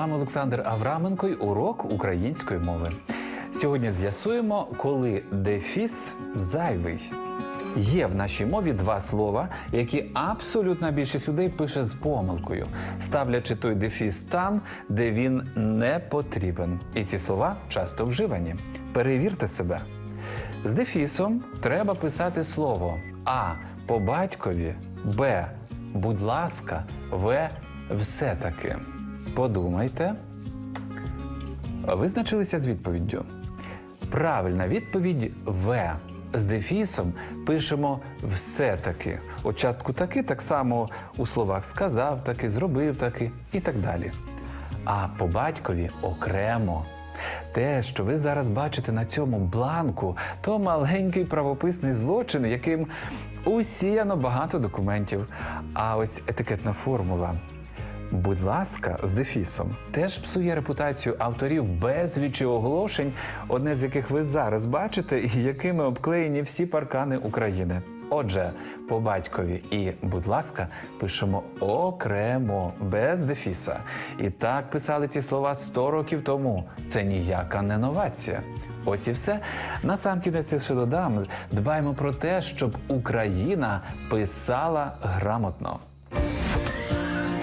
вами Олександр Авраменко й урок української мови. Сьогодні з'ясуємо, коли дефіс зайвий. Є в нашій мові два слова, які абсолютна більшість людей пише з помилкою, ставлячи той дефіс там, де він не потрібен. І ці слова часто вживані. Перевірте себе. З дефісом треба писати слово А по батькові, Б. Будь ласка, В. Все-таки. Подумайте. Визначилися з відповіддю. Правильна відповідь В. З дефісом пишемо все-таки. От частку таки так само у словах сказав таки, зробив таки і так далі. А по батькові окремо. Те, що ви зараз бачите на цьому бланку, то маленький правописний злочин, яким усіяно багато документів. А ось етикетна формула. Будь ласка, з дефісом теж псує репутацію авторів безлічі оголошень, одне з яких ви зараз бачите, і якими обклеєні всі паркани України. Отже, по батькові і будь ласка, пишемо окремо, без дефіса. І так писали ці слова 100 років тому. Це ніяка не новація. Ось і все. Насамкінець я ще додам. Дбаємо про те, щоб Україна писала грамотно.